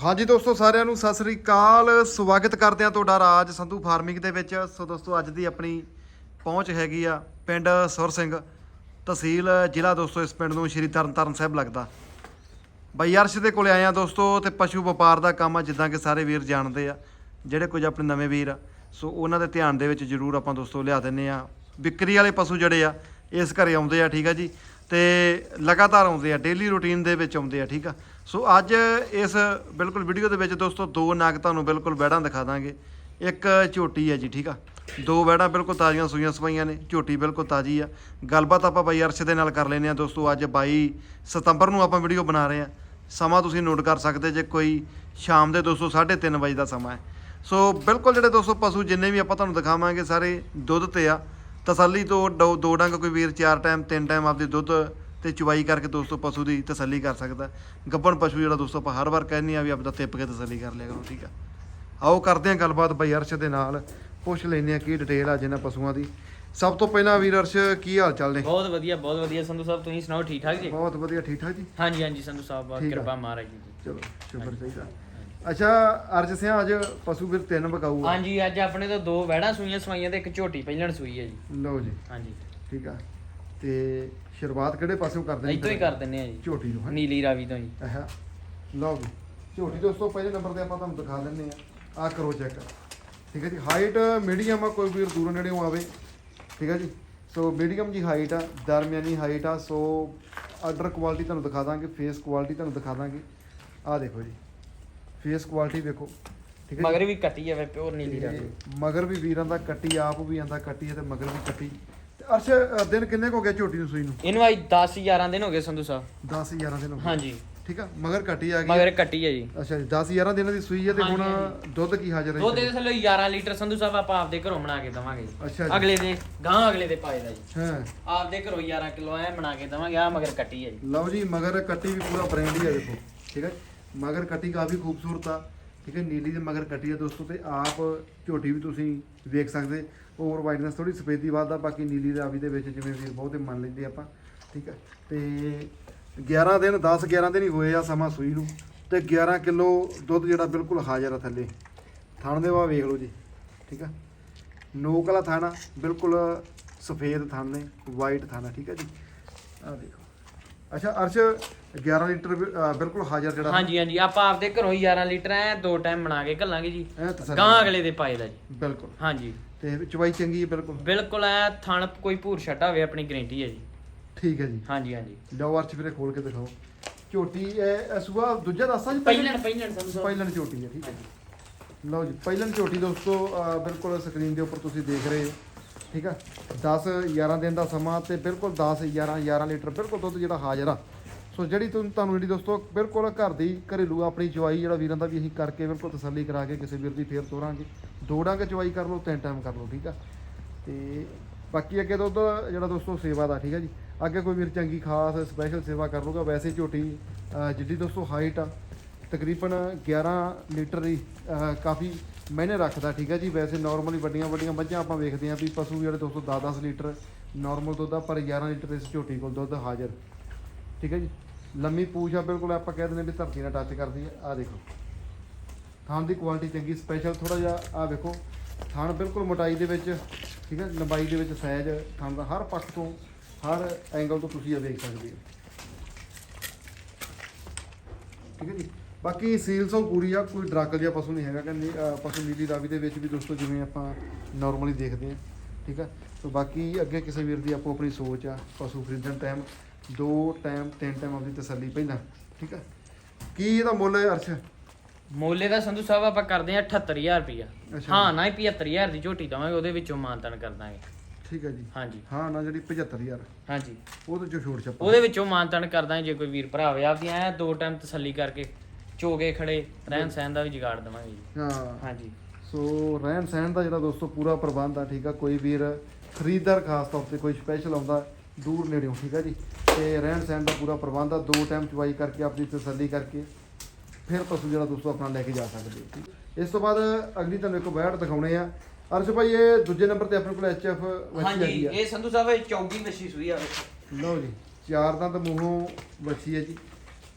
ਹਾਂਜੀ ਦੋਸਤੋ, ਸਾਰਿਆਂ ਨੂੰ ਸਤਿ ਸ੍ਰੀ ਅਕਾਲ। ਸਵਾਗਤ ਕਰਦੇ ਹਾਂ ਤੁਹਾਡਾ ਰਾਜ ਸੰਧੂ ਫਾਰਮਿੰਗ ਦੇ ਵਿੱਚ। ਸੋ ਦੋਸਤੋ, ਅੱਜ ਦੀ ਆਪਣੀ ਪਹੁੰਚ ਹੈਗੀ ਆ ਪਿੰਡ ਸੁਰ ਸਿੰਘ ਤਹਿਸੀਲ, ਜ਼ਿਲ੍ਹਾ ਦੋਸਤੋ, ਇਸ ਪਿੰਡ ਨੂੰ ਸ਼੍ਰੀ ਤਰਨਤਾਰਨ ਸਾਹਿਬ ਲੱਗਦਾ। ਬਾਈ, ਅਰਸ਼ ਦੇ ਕੋਲੇ ਆਏ ਆ ਦੋਸਤੋ ਤੇ ਪਸ਼ੂ ਵਪਾਰ ਦਾ ਕੰਮ ਆ, ਜਿੱਦਾਂ ਕਿ ਸਾਰੇ ਵੀਰ ਜਾਣਦੇ ਆ, ਜਿਹੜੇ ਕੁਝ ਆਪਣੇ ਨਵੇਂ ਵੀਰ ਆ। ਸੋ ਉਹਨਾਂ ਦੇ ਧਿਆਨ ਦੇ ਵਿੱਚ ਜ਼ਰੂਰ ਆਪਾਂ ਦੋਸਤੋ ਲਿਆ ਦਿੰਨੇ ਆ। ਵਿਕਰੀ ਵਾਲੇ ਪਸ਼ੂ ਜਿਹੜੇ ਆ, ਇਸ ਘਰੇ ਆਉਂਦੇ ਆ, ਠੀਕ ਆ ਜੀ? ਤੇ ਲਗਾਤਾਰ ਆਉਂਦੇ ਆ ਡੇਲੀ ਰੂਟੀਨ ਦੇ ਵਿੱਚ ਆਉਂਦੇ ਆ, ਠੀਕ ਆ? ਸੋ ਅੱਜ ਇਸ ਬਿਲਕੁਲ ਵੀਡੀਓ ਦੇ ਵਿੱਚ ਦੋਸਤੋ ਦੋ ਨਾਗ ਤੁਹਾਨੂੰ ਬਿਲਕੁਲ ਬੈੜਾਂ ਦਿਖਾ ਦਾਂਗੇ। ਇੱਕ ਝੋਟੀ ਹੈ ਜੀ, ਠੀਕ ਆ? ਦੋ ਬੈੜਾਂ ਬਿਲਕੁਲ ਤਾਜ਼ੀਆਂ ਸੂਈਆਂ ਸਵਾਈਆਂ ਨੇ, ਝੋਟੀ ਬਿਲਕੁਲ ਤਾਜ਼ੀ ਆ। ਗੱਲਬਾਤ ਆਪਾਂ ਬਾਈ ਅਰਸ਼ ਦੇ ਨਾਲ ਕਰ ਲੈਨੇ ਆ ਦੋਸਤੋ, ਅੱਜ 22 ਸਤੰਬਰ ਨੂੰ ਆਪਾਂ ਵੀਡੀਓ ਬਣਾ ਰਹੇ ਆ ਸਮਾਂ ਤੁਸੀਂ ਨੋਟ ਕਰ ਸਕਦੇ ਜੇ ਕੋਈ ਸ਼ਾਮ ਦੇ ਦੋਸਤੋ 3:30 ਵਜੇ ਦਾ ਸਮਾਂ ਹੈ। ਸੋ ਬਿਲਕੁਲ ਜਿਹੜੇ ਦੋਸਤੋ ਪਸ਼ੂ ਜਿੰਨੇ ਵੀ ਆਪਾਂ ਤੁਹਾਨੂੰ ਦਿਖਾਵਾਂਗੇ ਸਾਰੇ ਦੁੱਧ ਤੇ ਆ। ਤਸੱਲੀ ਤੋਂ ਦੋ ਦੋ ਡੰਗ, ਕੋਈ ਵੀਰ ਚਾਰ ਟਾਈਮ ਤਿੰਨ ਟਾਈਮ ਆਪਦੀ ਦੁੱਧ ਤੇ ਚੁਵਾਈ ਕਰਕੇ ਦੋਸਤੋ ਪਸ਼ੂ ਦੀ ਤਸੱਲੀ ਕਰ ਸਕਦਾ ਗੱਬਣ ਪਸ਼ੂ ਜਿਹੜਾ ਦੋਸਤੋ ਆਪਾਂ ਹਰ ਵਾਰ ਕਹਿੰਦੇ ਆ ਵੀ ਆਪਦਾ ਤਿੱਪ ਕੇ ਤਸੱਲੀ ਕਰ ਲਿਆ ਕਰੋ ਠੀਕ ਆ? ਆਓ ਕਰਦੇ ਹਾਂ ਗੱਲਬਾਤ ਬਾਈ ਅਰਸ਼ ਦੇ ਨਾਲ। ਪੁੱਛ ਲੈਂਦੇ ਆ ਕੀ ਡਿਟੇਲ ਆ ਜਿਹਨਾਂ ਪਸ਼ੂਆਂ ਦੀ। ਸਭ ਤੋਂ ਪਹਿਲਾਂ ਵੀਰ ਅਰਸ਼ ਕੀ ਹਾਲ ਚਾਲ ਨੇ? ਬਹੁਤ ਵਧੀਆ ਬਹੁਤ ਵਧੀਆ। ਸੰਧੂ ਸਾਹਿਬ ਤੁਸੀਂ ਸੁਣਾਓ ਠੀਕ ਠਾਕ ਜੀ? ਬਹੁਤ ਵਧੀਆ ਠੀਕ ਠਾਕ ਜੀ? ਹਾਂਜੀ ਹਾਂਜੀ ਸੰਧੂ ਸਾਹਿਬ ਬਹੁਤ ਆ। ਕਿਰਪਾ ਮਹਾਰਾਜ ਜੀ ਚਲੋ ਸ਼ੁਕਰ ਚਾਹੀਦਾ। ਅੱਛਾ ਅਰਜ ਸਿਆ ਅੱਜ ਪਸ਼ੂ ਵੀਰ ਤਿੰਨ ਬਕਾਊ ਆ ਹਾਂਜੀ ਅੱਜ ਆਪਣੇ ਤੋਂ ਦੋ ਵਹਿੜਾਂ ਸੂਈਆਂ ਸਵਾਈਆਂ ਤੇ ਇੱਕ ਝੋਟੀ ਪਹਿਲਣ ਸੂਈ ਹੈ ਜੀ। ਲਓ ਜੀ। ਹਾਂਜੀ। ਠੀਕ ਆ। ਤੇ ਸ਼ੁਰੂਆਤ ਕਿਹੜੇ ਪਾਸੋਂ ਕਰਦੇ ਨੇ ਇੱਥੋਂ ਹੀ ਕਰ ਦਿੰਨੇ ਆ ਜੀ। ਝੋਟੀ ਨੂੰ ਹੈ ਨੀਲੀ ਰਾਵੀ ਤੋਂ ਜੀ ਆਹਾ ਲਓ ਜੀ। ਝੋਟੀ ਦੋਸਤੋ ਪਹਿਲੇ ਨੰਬਰ ਤੇ ਆਪਾਂ ਤੁਹਾਨੂੰ ਦਿਖਾ ਦਿੰਨੇ ਆ। ਆ ਕਰੋ ਚੈੱਕ ਠੀਕ ਹੈ ਜੀ? ਹਾਈਟ ਮੀਡੀਅਮ ਆ ਕੋਈ ਵੀਰ ਦੂਰੋਂ ਨੇੜੇੋਂ ਆਵੇ। ਠੀਕ ਹੈ ਜੀ? ਸੋ ਮੀਡੀਅਮ ਜੀ ਹਾਈਟ ਆ ਦਰਮਿਆਨੀ ਹਾਈਟ ਆ ਸੋ ਆਰਡਰ ਕੁਆਲਿਟੀ ਤੁਹਾਨੂੰ ਦਿਖਾ ਦਾਂਗੇ ਫੇਸ ਕੁਆਲਿਟੀ ਤੁਹਾਨੂੰ ਦਿਖਾ ਦਾਂਗੇ। ਆ ਦੇਖੋ ਜੀ। ਫੇਸ ਕੁਆਲਿਟੀ ਦੇਖੋ। ਠੀਕ ਹੈ ਜੀ? ਮਗਰ ਵੀ ਕੱਟੀ ਹੈ ਵੇ ਪਿਓਰ ਨੀਲੀ ਰਾਵੀ। ਤੇ ਮਗਰ ਵੀ ਵੀਰਾਂ ਦਾ ਕੱਟੀ ਆਪ ਵੀ ਆਂਦਾ ਕੱਟੀ ਹੈ ਤੇ ਮਗਰ ਵੀ ਕੱਟੀ। ਤੇ ਅਰਸ਼ ਅ, ਦਿਨ ਕਿੰਨੇ ਕੁ ਹੋ ਗਏ ਝੋਟੀ ਨੂੰ ਸੂਈ ਨੂੰ? ਇਹਨੂੰ ਅੱਜ 10 11 ਦਿਨ ਹੋ ਗਏ ਸੰਧੂ ਸਾਹਿਬ। 10 11 ਦਿਨ ਹੋ ਗਏ। ਹਾਂਜੀ। ਠੀਕ ਆ? ਮਗਰ ਕੱਟੀ ਆ ਗਈ। ਮਗਰ ਕੱਟੀ ਹੈ ਜੀ। ਅੱਛਾ ਜੀ 10 11 ਦਿਨਾਂ ਦੀ ਸੂਈ ਹੈ ਤੇ ਹੁਣ ਦੁੱਧ ਕੀ ਹਾਜ਼ਰ ਹੈ ਦੁੱਧ ਦੇ ਥੱਲੇ 11 ਲੀਟਰ ਸੰਧੂ ਸਾਹਿਬ ਆਪਾਂ ਆਪਦੇ ਘਰੋਂ ਬਣਾ ਕੇ ਦਵਾਂਗੇ ਅੱਛਾ ਜੀ। ਅਗਲੇ ਦੇ ਗਾਂ ਅਗਲੇ ਦੇ ਪਾਏ ਦਾ ਜੀ। ਹਾਂ। ਆਪਦੇ ਘਰੋਂ 11 ਕਿਲੋ ਐ ਬਣਾ ਕੇ ਦਵਾਂਗੇ ਆ ਮਗਰ ਕੱਟੀ ਹੈ ਜੀ। ਲਓ ਜੀ ਮਗਰ ਕੱਟੀ ਵੀ ਪੂਰਾ ਬ੍ਰਾਂਡ ਹੀ ਹੈ ਦੇਖੋ। ਠੀਕ ਹੈ ਮਗਰ ਕੱਟੀ ਕਾਫੀ ਖੂਬਸੂਰਤ ਆ। ਠੀਕ ਹੈ ਨੀਲੀ ਦੇ ਮਗਰ ਕੱਟੀ ਆ ਦੋਸਤੋ ਤੇ ਆਪ ਝੋਟੀ ਵੀ ਤੁਸੀਂ ਵੇਖ ਸਕਦੇ। ਓਵਰ ਵਾਈਡਨੈਸ ਥੋੜੀ ਸਫੇਦੀ ਵੱਧਦਾ ਬਾਕੀ ਨੀਲੀ ਰਾਵੀ ਦੇ ਵਿੱਚ ਜਿਵੇਂ ਵੀਰ ਬਹੁਤੇ ਮੰਨ ਲੈਂਦੇ ਆਪਾਂ, ਠੀਕ ਹੈ ਤੇ 11 ਦਿਨ 10 11 ਦਿਨ ਹੀ ਹੋਏ ਆ ਸਮਾਂ ਸੂਈ ਨੂੰ, ਤੇ 11 ਕਿਲੋ ਦੁੱਧ ਜਿਹੜਾ ਬਿਲਕੁਲ ਹਾਜ਼ਰ ਆ ਥੱਲੇ। ਥਣ ਦੇ ਵਾ ਵੇਖ ਲਓ ਜੀ, ਠੀਕ ਆ? ਨੋਕ ਵਾਲਾ ਥਾਣਾ, ਬਿਲਕੁਲ ਸਫੇਦ ਥਣ ਨੇ ਵਾਈਟ ਥਾਣਾ, ਠੀਕ ਹੈ ਜੀ? ਆ ਦੇਖੋ। ਅੱਛਾ ਅਰਸ਼ 11 ਲੀਟਰ ਵੀ, ਅਹ, ਬਿਲਕੁਲ ਹਾਜ਼ਰ ਜਿਹੜਾ ਹਾਂਜੀ ਹਾਂਜੀ ਆਪਾਂ ਆਪਦੇ ਘਰੋਂ ਹੀ 11 ਲੀਟਰ ਐ ਦੋ ਟਾਈਮ ਬਣਾ ਕੇ ਘੱਲਾਂਗੇ ਜੀ। ਐ ਤਸੱਲੀ ਗਾਂ ਅਗਲੇ ਦੇ ਪਾਏ ਦਾ ਜੀ। ਬਿਲਕੁਲ। ਹਾਂਜੀ। ਤੇ ਚਵਾਈ ਚੰਗੀ ਹੈ ਬਿਲਕੁਲ? ਬਿਲਕੁਲ ਐ ਥਣ ਕੋਈ ਭੂਰ ਛੱਟਾ ਹੋਵੇ ਆਪਣੀ ਗਰੰਟੀ ਹੈ ਜੀ। ਠੀਕ ਹੈ ਜੀ। ਹਾਂਜੀ ਹਾਂਜੀ। ਲਓ ਅਰਸ਼ ਵੀਰੇ ਖੋਲ ਕੇ ਦਿਖਾਓ। ਝੋਟੀ ਇਹ ਸੂਆ ਦੂਜਾ ਦੱਸਾਂ ਜੀ ਪਹਿਲਣ ਪਹਿਲਣ ਸਾਹਿਬ ਪਹਿਲਣ ਝੋਟੀ ਹੈ ਠੀਕ ਹੈ ਜੀ। ਲਓ ਜੀ ਪਹਿਲਣ ਝੋਟੀ ਦੋਸਤੋ ਅਹ, ਬਿਲਕੁਲ ਸਕਰੀਨ ਦੇ ਉੱਪਰ ਤੁਸੀਂ ਦੇਖ ਰਹੇ ਹੋ। ਠੀਕ ਆ? 10 11 ਦਿਨ ਦਾ ਸਮਾਂ ਤੇ ਬਿਲਕੁਲ 10 11 11 ਲੀਟਰ ਬਿਲਕੁਲ ਦੁੱਧ ਜਿਹੜਾ ਹਾਜ਼ਰ ਆ। ਸੋ ਜਿਹੜੀ ਤੁਹਾਨੂੰ ਤੁਹਾਨੂੰ ਜਿਹੜੀ ਦੋਸਤੋ ਬਿਲਕੁਲ ਘਰ ਦੀ ਘਰੇਲੂ ਆਪਣੀ ਚਵਾਈ ਜਿਹੜਾ ਵੀਰਾਂ ਦਾ ਵੀ ਅਸੀਂ ਕਰਕੇ ਬਿਲਕੁਲ ਤਸੱਲੀ ਕਰਾ ਕੇ ਕਿਸੇ ਵੀਰ ਦੀ ਫੇਰ ਤੋਰਾਂਗੇ। ਦੋ ਡੰਗ ਚਵਾਈ ਕਰ ਲਓ ਤਿੰਨ ਟਾਈਮ ਕਰ ਲਓ ਠੀਕ ਆ? ਤੇ ਬਾਕੀ ਅੱਗੇ ਦੁੱਧ ਜਿਹੜਾ ਦੋਸਤੋ ਸੇਵਾ ਦਾ ਠੀਕ ਆ ਜੀ? ਅੱਗੇ ਕੋਈ ਵੀਰ ਚੰਗੀ ਖਾਸ ਸਪੈਸ਼ਲ ਸੇਵਾ ਕਰ ਲੂਗਾ ਵੈਸੇ ਝੋਟੀ ਅਹ, ਜਿੱਡੀ ਦੋਸਤੋ ਹਾਈਟ ਆ ਤਕਰੀਬਨ 11 ਲੀਟਰ ਦੀ ਕਾਫੀ ਮੈਨੇ ਰੱਖਦਾ, ਠੀਕ ਹੈ ਜੀ? ਵੈਸੇ ਨਾਰਮਲੀ ਵੱਡੀਆਂ ਵੱਡੀਆਂ ਮੱਝਾਂ ਆਪਾਂ ਵੇਖਦੇ ਆਂ ਵੀ ਪਸ਼ੂ ਜਿਹੜੇ 200 10-10 ਲੀਟਰ ਨਾਰਮਲ ਦੁੱਧ ਆ, ਪਰ 11 ਲੀਟਰ ਇਸ ਝੋਟੀ ਕੋਲ ਦੁੱਧ ਹਾਜ਼ਰ। ਠੀਕ ਹੈ ਜੀ? ਲੰਮੀ ਪੂਛ ਆ, ਬਿਲਕੁਲ ਆਪਾਂ ਕਹਿ ਦਿੰਦੇ ਵੀ ਧਰਤੀ ਨਾਲ ਟੱਚ ਕਰਦੀ ਆ। ਆ ਦੇਖੋ। ਥਾਂ ਦੀ ਕੁਆਲਿਟੀ ਚੰਗੀ ਸਪੈਸ਼ਲ ਥੋੜਾ ਜਿਹਾ ਆ ਵੇਖੋ। ਥਣ ਬਿਲਕੁਲ ਮੋਟਾਈ ਦੇ ਵਿੱਚ, ਠੀਕ ਹੈ ਲੰਬਾਈ ਦੇ ਵਿੱਚ ਸਾਈਜ਼ ਥਣ ਦਾ ਹਰ ਪੱਖ ਤੋਂ, ਹਰ ਐਂਗਲ ਤੋਂ ਤੁਸੀਂ ਇਹ ਵੇਖ ਸਕਦੇ ਹੋ। ਠੀਕ ਹੈ ਜੀ? ਬਾਕੀ ਸੀਲਸ ਉਹ ਪੂਰੀ ਆ ਕੋਈ ਡਰੱਗ ਜਿਹਾ ਪਸ਼ੂ ਨਹੀਂ ਹੈਗਾ ਕਿ ਨੀ- ਅਹ ਪਸ਼ੂ ਨੀਲੀ ਰਾਵੀ ਦੇ ਵਿੱਚ ਵੀ ਦੋਸਤੋ ਜਿਵੇਂ ਆਪਾਂ ਨਾਰਮਲੀ ਦੇਖਦੇ ਆ ਠੀਕ ਆ? ਸੋ ਬਾਕੀ ਅੱਗੇ ਕਿਸੇ ਵੀਰ ਦੀ ਆਪੋ ਆਪਣੀ ਸੋਚ ਆ ਪਸ਼ੂ ਖਰੀਦਣ ਟਾਈਮ ਦੋ ਟਾਈਮ ਤਿੰਨ ਟਾਈਮ ਆਪਣੀ ਤਸੱਲੀ ਪਹਿਲਾਂ ਠੀਕ ਆ? ਕੀ ਇਹਦਾ ਮੁੱਲ ਹੈ ਅਰਸ਼? ਮੋਲੇ ਦਾ ਸੰਧੂ ਸਾਹਿਬ ਆਪਾਂ ਕਰਦੇ ਆ 78000 ਰੁਪਿਆ। ਹਾਂ ਨਾ ਹੀ 75000 ਦੀ ਝੋਟੀ ਦਵਾਂਗੇ ਉਹਦੇ ਵਿੱਚੋਂ ਮਾਨਤਨ ਕਰ ਦਾਂਗੇ। ਠੀਕ ਹੈ ਜੀ। ਹਾਂਜੀ। ਹਾਂ ਨਾ ਜਿਹੜੀ 75000 ਹਾਂਜੀ। ਉਹਦੇ ਚੋਂ ਛੋੜ ਛੱਪਾ। ਉਹਦੇ ਵਿੱਚੋਂ ਮਾਨਤਨ ਕਰ ਦਾਂਗੇ ਜੇ ਕੋਈ ਵੀਰ ਭਰਾ ਹੋਵੇ ਆਪਦੀਆਂ ਐ ਦੋ ਟਾਈਮ ਤਸੱਲੀ ਕਰਕੇ। ਚੋਗੇ ਖੜੇ ਰਹਿਣ ਸਹਿਣ ਦਾ ਵੀ ਜੁਗਾੜ ਦਵਾਂਗੇ ਜੀ। ਹਾਂ। ਹਾਂਜੀ। ਸੋ ਰਹਿਣ ਸਹਿਣ ਦਾ ਜਿਹੜਾ ਦੋਸਤੋ ਪੂਰਾ ਪ੍ਰਬੰਧ ਆ ਠੀਕ ਆ ਕੋਈ ਵੀਰ ਖਰੀਦਦਾਰ ਖਾਸ ਤੌਰ ਤੇ ਕੋਈ ਸਪੈਸ਼ਲ ਆਉਂਦਾ ਦੂਰ ਨੇੜਿਓਂ ਠੀਕ ਆ ਜੀ। ਤੇ ਰਹਿਣ ਸਹਿਣ ਦਾ ਪੂਰਾ ਪ੍ਰਬੰਧ ਆ ਦੋ ਟਾਈਮ ਚਵਾਈ ਕਰਕੇ ਆਪਣੀ ਤਸੱਲੀ ਕਰਕੇ ਫਿਰ ਪਸ਼ੂ ਜਿਹੜਾ ਦੋਸਤੋ ਆਪਣਾ ਲੈ ਕੇ ਜਾ ਸਕਦੇ ਹੋ। ਇਸ ਤੋਂ ਬਾਅਦ ਅਗਲੀ ਤੁਹਾਨੂੰ ਇੱਕ ਬੈੜ ਦਿਖਾਉਣੇ ਆ। ਅਰਸ਼ ਭਾਈ ਇਹ ਦੂਜੇ ਨੰਬਰ ਤੇ ਆਪਣੇ ਕੋਲ ਐਚਐਫ ਵੱਛੀ ਹਾਂਜੀ ਹੈਗੀ ਆ। ਇਹ ਸੰਧੂ ਸਾਹਿਬ ਇਹ ਚੌਗੀ ਮੱਛੀ ਸੂਈ ਆ ਲਓ ਜੀ ਚਾਰ ਦੰਦ ਮੂੰਹੋਂ ਵੱਛੀ ਹੈ ਜੀ।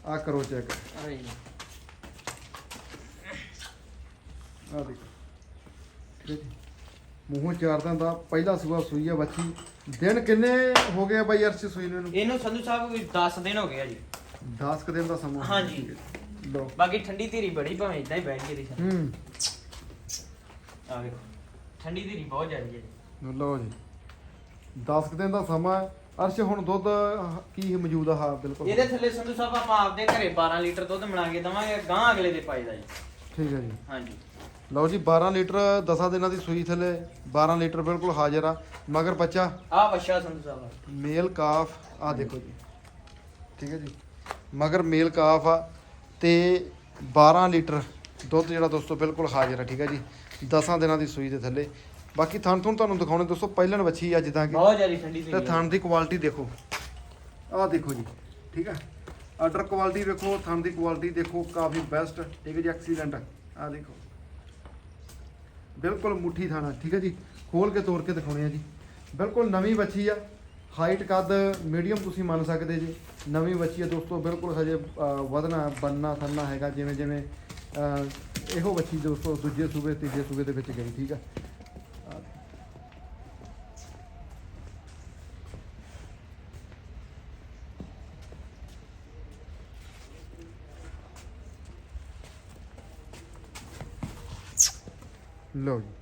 ਆ ਕਰੋ ਚੈੱਕ ਆਹ ਜੀ। ਆ ਦੇਖੋ। ਠੀਕ ਹੈ ਜੀ ਮੂੰਹੋਂ ਚਾਰ ਦਿਨ ਦਾ ਪਹਿਲਾ ਸੂਆ ਸੂਈ ਆ ਬੱਚੀ। ਦਿਨ ਕਿੰਨੇ ਹੋ ਗਏ ਆ ਬਾਈ ਅਰਸ਼ ਸੂਈ ਨੂੰ ਇਹਨੂੰ? ਸੰਧੂ ਸਾਹਿਬ ਕੋਈ 10 ਦਿਨ ਹੋ ਗਏ ਆ ਜੀ। 10 ਕੁ ਦਿਨ ਦਾ ਸਮਾਂ ਹਾਂਜੀ। ਠੀਕ ਹੈ। ਲਓ। ਬਾਕੀ ਠੰਡੀ ਧੀਰੀ ਬੜੀ ਭਾਵੇਂ ਇਦਾਂ ਹੀ ਬੈਠ ਗਈ ਦੀ ਹੂੰ। ਆ ਵੇਖੋ। ਠੰਡੀ ਧੀਰੀ ਬਹੁਤ ਜ਼ਿਆਦੀ ਹੈ ਜੀ। ਲਓ ਜੀ। 10 ਕੁ ਦਿਨ ਦਾ ਸਮਾਂ ਹੈ। ਅਰਸ਼ ਹੁਣ ਦੁੱਧ ਕੀ ਮੌਜੂਦ ਆ? ਹਾਂ ਬਿਲਕੁਲ। ਇਹਦੇ ਥੱਲੇ ਸੰਧੂ ਸਾਹਿਬ ਆਪਾਂ ਆਪਦੇ ਘਰੇ 12 ਲੀਟਰ ਦੁੱਧ ਬਣਾ ਕੇ ਦਵਾਂਗੇ। ਗਾਂ ਅਗਲੇ ਦੇ ਪਾਈਦਾ ਜੀ। ਠੀਕ ਹੈ ਜੀ। ਹਾਂਜੀ। ਲਓ ਜੀ 12 ਲੀਟਰ 10 ਦਿਨਾਂ ਦੀ ਸੂਈ ਥੱਲੇ 12 ਲੀਟਰ ਬਿਲਕੁਲ ਹਾਜ਼ਰ ਆ। ਮਗਰ ਬੱਚਾ। ਆ ਬੱਚਾ ਸੰਧੂ ਸਾਹਿਬ ਮੇਲ ਕਾਫ ਆ ਦੇਖੋ ਜੀ। ਠੀਕ ਹੈ ਜੀ। ਮਗਰ ਮੇਲ ਕਾਫ ਆ ਤੇ 12 ਲੀਟਰ ਦੁੱਧ ਜਿਹੜਾ ਦੋਸਤੋ ਬਿਲਕੁਲ ਹਾਜ਼ਰ ਆ ਠੀਕ ਹੈ ਜੀ। 10 ਦਿਨਾਂ ਦੀ ਸੂਈ ਦੇ ਥੱਲੇ। ਬਾਕੀ ਥਣ ਥਣ ਤੁਹਾਨੂੰ ਦਿਖਾਉਣੇ ਦੋਸਤੋ ਪਹਿਲਣ ਵੱਛੀ ਆ ਜਿੱਦਾਂ ਕਿ। ਬਹੁਤ ਜ਼ਿਆਦੀ ਠੰਡੀ ਤੇ ਧੀਰੀ ਥਣ ਦੀ ਕੁਆਲਿਟੀ ਦੇਖੋ। ਆਹ ਦੇਖੋ ਜੀ ਠੀਕ ਹੈ। ਆਰਡਰ ਕੁਆਲਿਟੀ ਵੇਖੋ ਥਣ ਦੀ ਕੁਆਲਿਟੀ ਦੇਖੋ ਕਾਫੀ ਬੈਸਟ ਠੀਕ ਹੈ ਜੀ ਐਕਸੀਲੈਂਟ ਆਹ ਦੇਖੋ। ਬਿਲਕੁਲ ਮੁੱਠੀ ਥਾਣਾ, ਠੀਕ ਹੈ ਜੀ? ਖੋਲ ਕੇ ਤੋੜ ਕੇ ਦਿਖਾਉਣੇ ਆ ਜੀ। ਬਿਲਕੁਲ ਨਵੀਂ ਬੱਚੀ ਆ। ਹਾਈਟ ਕੱਦ ਮੀਡੀਅਮ ਤੁਸੀਂ ਮੰਨ ਸਕਦੇ ਜੀ। ਨਵੀਂ ਬੱਚੀ ਆ ਦੋਸਤੋ, ਬਿਲਕੁਲ ਹਜੇ ਵਧਣਾ ਬੰਨਾ ਥੰਨਾ ਹੈਗਾ ਜਿਵੇਂ ਜਿਵੇਂ ਇਹੋ ਬੱਚੀ ਦੋਸਤੋ, ਦੂਜੇ ਸੂਬੇ, ਤੀਜੇ ਸੂਬੇ ਦੇ ਵਿੱਚ ਗਈ, ਠੀਕ ਆ ਆਹ ਲਓ ਜੀ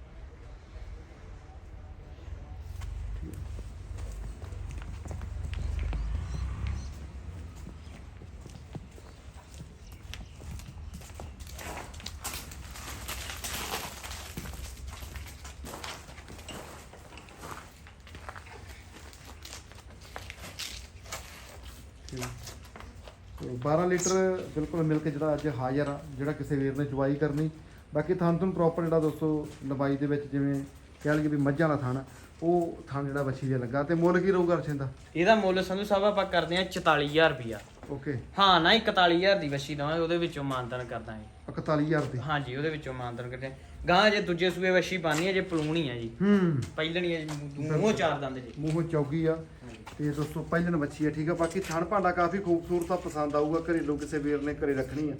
ਠੀਕ। ਤੇ 12 ਲੀਟਰ ਬਿਲਕੁਲ ਮਿਲਕ ਜਿਹੜਾ ਅੱਜ ਹਾਜ਼ਰ ਆ, ਜਿਹੜਾ ਕਿਸੇ ਵੀਰ ਨੇ ਚੁਆਈ ਕਰਨੀ ਬਾਕੀ ਥਣ ਤੁਹਾਨੂੰ ਪ੍ਰੋਪਰ ਜਿਹੜਾ ਦੋਸਤੋ ਲੰਬਾਈ ਦੇ ਵਿੱਚ ਜਿਵੇਂ ਕਹਿ ਲਈਏ ਵੀ ਮੱਝਾਂ ਵਾਲਾ ਥਣ ਉਹ ਥਣ ਜਿਹੜਾ ਵੱਛੀ ਦੇ ਲੱਗਾ ਤੇ ਮੁੱਲ ਕੀ ਰਹੂਗਾ ਅਰਸ਼ਨ ਦਾ? ਇਹਦਾ ਮੁੱਲ ਸੰਧੂ ਸਾਹਿਬ ਆਪਾਂ ਕਰਦੇ ਆ 44000 ਰੁਪਿਆ ਓਕੇ। ਹਾਂ ਨਾ ਹੀ 41000 ਦੀ ਵਸ਼ੀ ਦਵਾਂਗੇ ਉਹਦੇ ਵਿੱਚੋਂ ਮਾਨਤਨ ਕਰਦਾਂਗੇ 41000 ਦੀ? ਹਾਂਜੀ ਉਹਦੇ ਵਿੱਚੋਂ ਮਾਨਤਨ ਕਰਦੇ ਹਾਂ। ਗਾਂ ਜੇ ਦੂਜੇ ਸੂਏ ਵਸ਼ੀ ਪਾਣੀ ਹੈ ਜੇ ਪਲੂਣੀ ਹੈ ਜੀ। ਹੂੰ। ਪਹਿਲਣੀ ਹੈ ਜੀ ਮੂੰਹੋਂ ਚਾਰ ਦੰਦ ਜੀ। ਮੂੰਹੋਂ ਚੌਗੀ ਆ। ਤੇ ਦੋਸਤੋ ਪਹਿਲਣ ਵੱਛੀ ਆ ਠੀਕ ਆ। ਬਾਕੀ ਥਣ ਭਾਂਡਾ ਕਾਫੀ ਖੂਬਸੂਰਤ ਆ ਪਸੰਦ ਆਊਗਾ ਘਰੇਲੂ ਕਿਸੇ ਵੀਰ ਨੇ ਘਰੇ ਰੱਖਣੀ ਆ।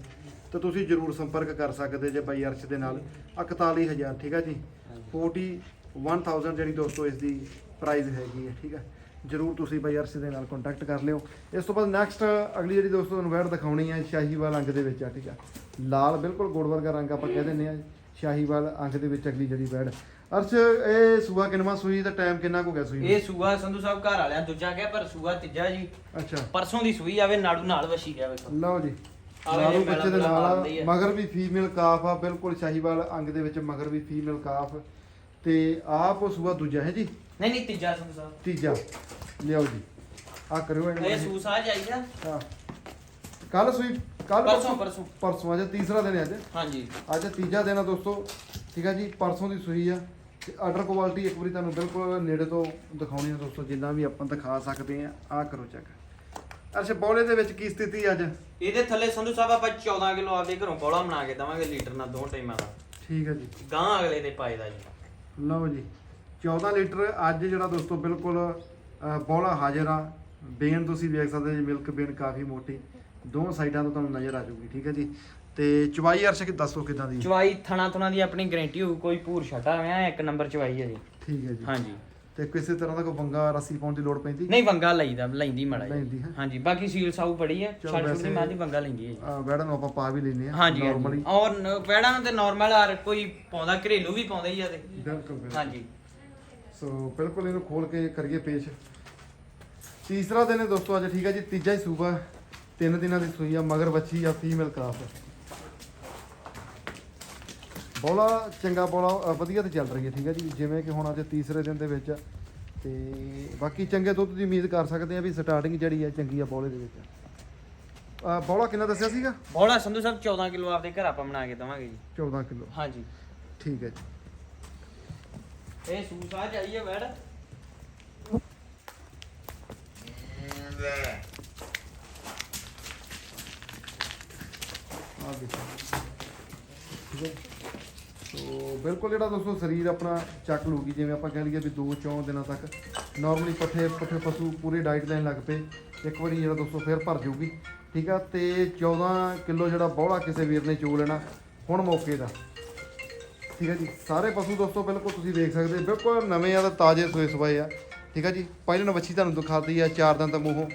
ਤਾਂ ਤੁਸੀਂ ਜਰੂਰ ਸੰਪਰਕ ਕਰ ਸਕਦੇ ਜੇ ਬਾਈ ਅਰਸ਼ ਦੇ ਨਾਲ। ਆਹ 41000 ਠੀਕ ਆ ਜੀ? 41000 ਜਿਹੜੀ ਦੋਸਤੋ ਇਸ ਦੀ ਪ੍ਰਾਈਸ ਹੈਗੀ ਹੈ ਠੀਕ ਆ? ਜਰੂਰ ਤੁਸੀਂ ਬਾਈ ਅਰਸ਼ ਦੇ ਨਾਲ ਕੰਟੈਕਟ ਕਰ ਲਿਓ। ਇਸ ਤੋਂ ਬਾਅਦ ਨੈਕਸਟ ਅਗਲੀ ਜਿਹੜੀ ਦੋਸਤੋ ਤੁਹਾਨੂੰ ਵੈੜ ਦਿਖਾਉਣੀ ਹੈ ਸ਼ਾਹੀਵਾਲ ਅੰਗ ਦੇ ਵਿੱਚ ਆ ਠੀਕ ਆ? ਲਾਲ ਬਿਲਕੁਲ ਗੋੜ ਵਰਗਾ ਰੰਗ ਆਪਾਂ ਕਹਿ ਦਿੰਦੇ ਆ ਸ਼ਾਹੀਵਾਲ ਅੰਗ ਦੇ ਵਿੱਚ ਅਗਲੀ ਜਿਹੜੀ ਵੈੜ। ਅਰਸ਼ ਇਹ ਸੂਆ ਕਿੰਨਵਾਂ ਸੂਈ ਦਾ ਟਾਈਮ ਕਿੰਨਾ ਕੁ ਹੋ ਗਿਆ ਸੂਈ? ਇਹ ਸੂਆ ਸੰਧੂ ਸਾਹਿਬ ਘਰ ਵਾਲਿਆਂ ਦੂਜਾ ਗਿਆ ਪਰ ਸੂਆ ਤੀਜਾ ਜੀ। ਅੱਛਾ। ਪਰਸੋਂ ਦੀ ਸੂਈ ਆਵੇ ਨਾੜੂ ਨਾਲ ਵਸ਼ੀ ਗਿਆ ਵੇਖੋ। ਲਓ ਜੀ। ਇਹ ਬੱਚੇ ਦੇ ਨਾਲ। ਮਗਰ ਵੀ ਫੀਮੇਲ ਕਾਫ ਆ ਬਿਲਕੁਲ ਸ਼ਾਹੀਵਾਲ ਅੰਗ ਦੇ ਵਿੱਚ ਮਗਰ ਵੀ ਫੀਮੇਲ ਕਾਫ ਤੇ ਆਪ ਸੂਆ ਦੂਜਾ ਹੈ ਜੀ? ਨਹੀਂ ਨਹੀਂ ਤੀਜਾ ਸਾਹਿਬ ਤੀਜਾ। ਲਿਆਓ ਜੀ। ਆ ਕਰਿਓ ਇਹ ਇਹਨੂੰ ਸੂਸਾ ਜਾਈਦਾ ਹਾਂ। ਕੱਲ ਸੂਈ ਕੱਲ ਪਰਸੋਂ ਪਰਸੋਂ? ਪਰਸੋਂ। ਅੱਜ ਤੀਸਰਾ ਦਿਨ ਹੈ ਅੱਜ। ਹਾਂਜੀ। ਅੱਜ ਤੀਜਾ ਦਿਨ ਆ ਦੋਸਤੋ। ਠੀਕ ਆ ਜੀ ਪਰਸੋਂ ਦੀ ਸੂਈ ਆ। ਤੇ ਆਰਡਰ ਕੁਆਲਿਟੀ ਇੱਕ ਵਾਰੀ ਤੁਹਾਨੂੰ ਬਿਲਕੁਲ ਨੇੜੇ ਤੋਂ ਦਿਖਾਉਣੀ ਆ ਦੋਸਤੋ। ਜਿੰਨਾ ਵੀ ਆਪਾਂ ਦਿਖਾ ਸਕਦੇ ਆ ਆ ਕਰੋ ਚੈੱਕ ਅੱਛਾ ਬੌਲੇ ਦੇ ਵਿੱਚ ਕੀ ਸਥਿਤੀ ਅੱਜ? ਇਹਦੇ ਥੱਲੇ ਸੰਧੂ ਸਾਹਿਬ ਆਪਾਂ 14 ਕਿਲੋ ਆਪਦੇ ਘਰੋਂ ਬੋਲਾ ਬਣਾ ਕੇ ਦਵਾਂਗੇ ਲੀਟਰ ਨਾਲ ਦੋ ਟਾਈਮਾਂ ਦਾ। ਠੀਕ ਹੈ ਜੀ। ਗਾਂ ਅਗਲੇ ਦੇ ਪਾਏਦਾ ਜੀ। ਲਓ ਜੀ 14 ਲੀਟਰ ਅੱਜ ਜਿਹੜਾ ਦੋਸਤੋ ਬਿਲਕੁਲ ਬੌਲਾ ਹਾਜ਼ਰ ਆ। ਬੇਨ ਤੁਸੀਂ ਵੇਖ ਸਕਦੇ ਜੀ ਮਿਲਕ ਬੇਨ ਕਾਫੀ ਮੋਟੀ। ਦੋਵੇਂ ਸਾਈਡਾਂ ਤੋਂ ਤੁਹਾਨੂੰ ਨਜ਼ਰ ਆ ਜਾਊਗੀ ਠੀਕ ਹੈ ਜੀ। ਤੇ ਚਵਾਈ ਅਰਸ਼ ਕਿ ਦੱਸੋ ਕਿਦਾਂ ਦੀ? ਚਵਾਈ ਥਣਾ ਥਣਾ ਦੀ ਆਪਣੀ ਗਾਰੰਟੀ ਹੋਊ ਕੋਈ ਭੂਰ ਛਟਾ ਹੋਇਆ ਇੱਕ ਨੰਬਰ ਚਵਾਈ ਹੈ ਜੀ। ਠੀਕ ਹੈ ਜੀ। ਹਾਂਜੀ। ਤੇ ਕਿਸੇ ਤਰ੍ਹਾਂ ਦਾ ਕੋਈ ਬੰਗਾ ਰੱਸੀ ਪਾਉਣ ਦੀ ਲੋੜ ਪੈਂਦੀ? ਨਹੀਂ ਵੰਗਾ ਲਈਦਾ ਲੈਂਦੀ ਮੜਾ ਲੈਂਦੀ ਹੈ। ਹਾਂਜੀ ਬਾਕੀ ਸੀਲ ਸਾਊ ਬੜੀ ਹੈ ਚਲੋ ਛੱਡ ਛੁੱਟ ਵੈਸੇ- ਦੀ ਵੰਗਾ ਲੈਂਦੀ ਹੈ ਜੀ। ਅਹ, ਵੈੜਾਂ ਨੂੰ ਆਪਾਂ ਪਾ ਵੀ ਲੈਨੇ ਆ ਹਾਂਜੀ ਨਾਰਮਲੀ ਹਾਂਜੀ ਔਰ ਨ- ਤੇ ਨਾਰਮਲ ਹਰ ਕੋਈ ਪਾਉਂਦਾ ਘਰੇਲੂ ਵੀ ਪਾਉਂਦਾ ਹੀ ਆ ਤੇ। ਬਿਲਕੁਲ ਬਿਲਕੁਲ। ਹਾਂਜੀ। ਸੋ ਬਿਲਕੁਲ ਇਹਨੂੰ ਖੋਲ ਕੇ ਕਰੀਏ ਪੇਸ਼। ਤੀਸਰਾ ਦਿਨ ਹੈ ਦੋਸਤੋ ਅੱਜ ਠੀਕ ਹੈ ਜੀ ਤੀਜਾ ਹੀ ਸੂਬਾ ਤਿੰਨ ਦਿਨਾਂ ਦੀ ਸੂਈ ਆ ਮਗਰ ਬੱਚੀ ਆ ਫੀਮੇਲ ਕਾਫ ਬੋਲਾ ਚੰਗਾ ਬੋਲਾ ਅ, ਵਧੀਆ ਤੇ ਚੱਲ ਰਹੀ ਹੈ ਠੀਕ ਹੈ ਜੀ। ਜਿਵੇਂ ਕਿ ਹੁਣ ਅੱਜ ਤੀਸਰੇ ਦਿਨ ਦੇ ਵਿੱਚ ਤੇ ਬਾਕੀ ਚੰਗੇ ਦੁੱਧ ਦੀ ਉਮੀਦ ਕਰ ਸਕਦੇ ਆ ਵੀ ਸਟਾਰਟਿੰਗ ਜਿਹੜੀ ਹੈ ਚੰਗੀ ਆ ਬੋਲੇ ਦੇ ਵਿੱਚ। ਅ, ਬੋਲਾ ਕਿੰਨਾ ਦੱਸਿਆ ਸੀਗਾ? ਬੋਲਾ ਸੰਧੂ ਸਾਹਿਬ 14 ਕਿਲੋ ਆਪਦੇ ਘਰ ਆਪਾਂ ਬਣਾ ਕੇ ਦਵਾਂਗੇ ਜੀ। 14 ਕਿਲੋ। ਹਾਂਜੀ। ਠੀਕ ਹੈ ਜੀ। ਇਹ ਸੂਸਾ ਚਾਹੀਏ ਵੈੜ ਆ ਦੇਖੋ। ਠੀਕ ਹੈ ਸੋ ਬਿਲਕੁਲ ਜਿਹੜਾ ਦੋਸਤੋ ਸਰੀਰ ਆਪਣਾ ਚੱਕ ਲੂਗੀ ਜਿਵੇਂ ਆਪਾਂ ਕਹਿ ਲਈਏ ਵੀ 2-4 ਦਿਨਾਂ ਤੱਕ ਨਾਰਮਲੀ ਪੱਠੇ ਪੱਠੇ ਪਸ਼ੂ ਪੂਰੇ ਡਾਈਟ ਲੈਣ ਲੱਗ ਪਏ। ਇੱਕ ਵਾਰੀ ਜਿਹੜਾ ਦੋਸਤੋ ਫਿਰ ਭਰ ਜਾਊਗੀ, ਠੀਕ ਆ? ਤੇ 14 ਕਿਲੋ ਜਿਹੜਾ ਬੋਲਾ ਕਿਸੇ ਵੀਰ ਨੇ ਚੋ ਲੈਣਾ ਹੁਣ ਮੌਕੇ ਦਾ। ਠੀਕ ਹੈ ਜੀ? ਸਾਰੇ ਪਸ਼ੂ ਦੋਸਤੋ ਬਿਲਕੁਲ ਤੁਸੀਂ ਦੇਖ ਸਕਦੇ, ਬਿਲਕੁਲ ਨਵੇਂ ਆ ਤੇ ਤਾਜ਼ੇ ਸੋਏ ਸਵਾਏ ਆ। ਠੀਕ ਆ ਜੀ? ਪਹਿਲਾਂ ਵੱਛੀ ਤੁਹਾਨੂੰ ਦਿਖਾਤੀ ਆ, ਚਾਰ ਦਿਨ ਦਾ ਮੂੰਹੋਂ।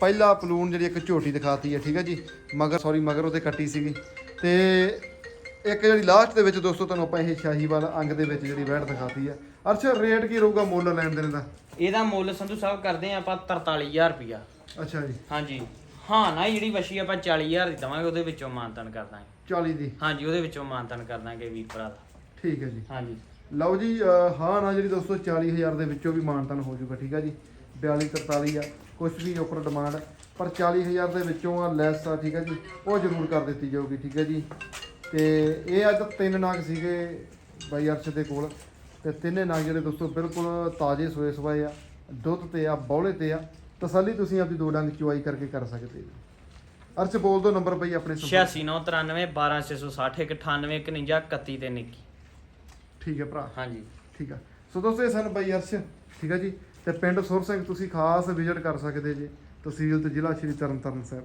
ਪਹਿਲਾ ਪਲੂਨ ਜਿਹੜੀ ਇੱਕ ਝੋਟੀ ਦਿਖਾਤੀ ਆ, ਠੀਕ ਹੈ ਜੀ? ਮਗਰ ਸੌਰੀ ਮਗਰ ਉਹਦੇ ਕੱਟੀ ਸੀਗੀ। ਤੇ ਇੱਕ ਜਿਹੜੀ ਲਾਸਟ ਦੇ ਵਿੱਚ ਦੋਸਤੋ ਤੁਹਾਨੂੰ ਆਪਾਂ ਇਹ ਸ਼ਾਹੀਵਾਲ ਅੰਗ ਦੇ ਵਿੱਚ ਜਿਹੜੀ ਵੈੜ ਦਿਖਾਤੀ ਆ। ਅਰਸ਼ ਰੇਟ ਕੀ ਰਹੂਗਾ ਮੁੱਲ ਲੈਣ ਦੇਣ ਦਾ? ਇਹਦਾ ਮੁੱਲ ਸੰਧੂ ਸਾਹਿਬ ਕਰਦੇ ਆ ਆਪਾਂ 43000 ਰੁਪਿਆ ਅੱਛਾ ਜੀ। ਹਾਂਜੀ। ਹਾਂ ਨਾ ਜਿਹੜੀ ਵਸ਼ੀ ਆਪਾਂ 40000 ਦੀ ਦਵਾਂਗੇ ਉਹਦੇ ਵਿੱਚੋਂ ਮਾਨਤਨ ਕਰ ਦਾਂਗੇ। 40 ਦੀ। ਹਾਂਜੀ ਉਹਦੇ ਵਿੱਚੋਂ ਮਾਨਤਨ ਕਰ ਦਾਂਗੇ ਵੀਰ ਭਰਾ ਦਾ। ਠੀਕ ਹੈ ਜੀ। ਹਾਂਜੀ। ਲਓ ਜੀ ਹਾਂ ਨਾ ਜਿਹੜੀ ਦੋਸਤੋ 40000 ਦੇ ਵਿੱਚੋਂ ਵੀ ਮਾਨਤਨ ਹੋ ਜਾਊਗਾ ਠੀਕ ਹੈ ਜੀ। 42 43 ਆ ਕੁਝ ਵੀ ਉੱਪਰ ਡਿਮਾਂਡ ਪਰ 40000 ਦੇ ਵਿੱਚੋਂ ਆ ਲੈਸ ਆ ਠੀਕ ਹੈ ਜੀ। ਉਹ ਜ਼ਰੂਰ ਕਰ ਦਿੱਤੀ ਜਾਊਗੀ ਠੀਕ ਹੈ ਜੀ। ਤੇ ਇਹ ਅੱਜ ਤਿੰਨ ਨਾਗ ਸੀਗੇ ਬਾਈ ਅਰਸ਼ ਦੇ ਕੋਲ। ਤੇ ਤਿੰਨੇ ਨਾਗ ਜਿਹੜੇ ਦੋਸਤੋ ਬਿਲਕੁਲ ਤਾਜ਼ੇ ਸੋਏ ਸਵਾਏ ਆ ਦੁੱਧ ਤੇ ਆ ਬੌਲੇ ਤੇ ਆ। ਤਸੱਲੀ ਤੁਸੀਂ ਆਪਦੀ ਦੋ ਡੰਗ ਚੁਆਈ ਕਰਕੇ ਕਰ ਸਕਦੇ ਹੋ। ਅਰਸ਼ ਬੋਲ ਦਿਓ ਨੰਬਰ ਬਈ ਆਪਣੇ ਸੰਪਰਕ 8693 12660 9851 31 ਤੇ ਨਿੱਕੀ। ਠੀਕ ਹੈ ਭਰਾ। ਹਾਂਜੀ। ਠੀਕ ਆ। ਸੋ ਦੋਸਤੋ ਇਹ ਸਨ ਬਾਈ ਅਰਸ਼। ਠੀਕ ਆ ਜੀ? ਤੇ ਪਿੰਡ ਸੁਰ ਸਿੰਘ ਤੁਸੀਂ ਖਾਸ ਵਿਜ਼ਿਟ ਕਰ ਸਕਦੇ ਜੀ ਤਹਿਸੀਲ ਤੇ ਜ਼ਿਲ੍ਹਾ ਸ਼੍ਰੀ ਤਰਨਤਾਰਨ ਸਾਹਿਬ।